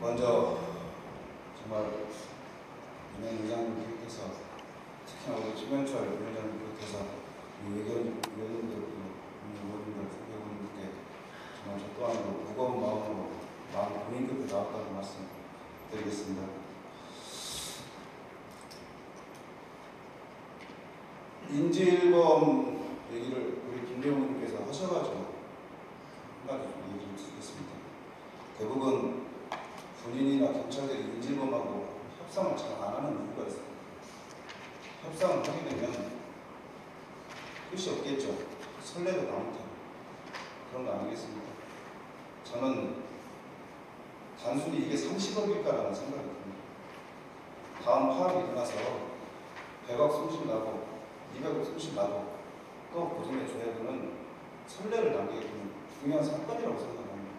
먼저 정말 윤행 의장님 비롯해서 특히나 우리 김현철 위원장님 비롯해서 이 의견 위원님들, 의원님들, 후배분들께 정말 저 또한 무거운 마음으로 마음 본인 급히 나왔다는 말씀 드리겠습니다. 인질범 얘기를 우리 김대웅님께서 하셔가지고 한 가지 좀 얘기를 드리겠습니다. 대부분 군인이나 경찰들이 인질범하고 협상을 잘 안 하는 이유가 있습니다. 협상을 하게 되면 끝이 없겠죠. 설레도 나올 테고 그런 거 아니겠습니까? 저는 단순히 이게 30억일까라는 생각이 듭니다. 다음 파업이 일어나서 100억 손실 나고 200억 손실 나고 또 보증해 줘야 되는 선례를 남기게 되는 중요한 사건이라고 생각합니다.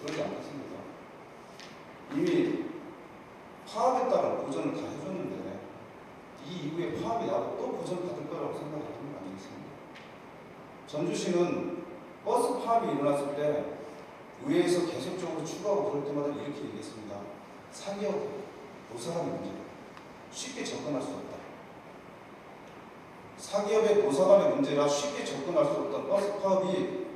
그러지 않겠습니까? 이미 파업에 따른 보전을 다 해줬는데 이 이후에 파업이 나도 또 보전 받을 거라고 생각을 하는 거 아니겠습니까? 전주시는 버스 파업이 일어났을 때 의회에서 계속적으로 추가하고 그럴 때마다 이렇게 얘기했습니다. 사기업 노사관의 문제 쉽게 접근할 수 없다. 사기업의 노사관의 문제라 쉽게 접근할 수 없던 버스 파업이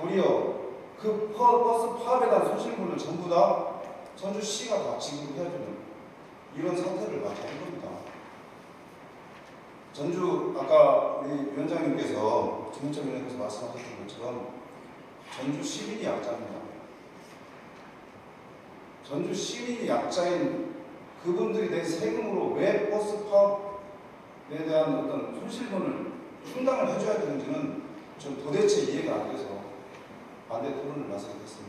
도리어 그 파- 버스 파업에 대한 손실분을 전부 다 전주시가 다 지급해주는 이런 사태를 맞이한 겁니다. 전주 아까 우리 위원장님께서 김현철 위원장님께서 말씀하셨던 것처럼 전주 시민이 약자입니다. 전주 시민이 약자인 그분들이 낸 세금으로 왜 버스 파업에 대한 어떤 손실분을 충당을 해줘야 되는지는 좀 도대체 이해가 안 돼서 반대 토론을 나서게 됐습니다.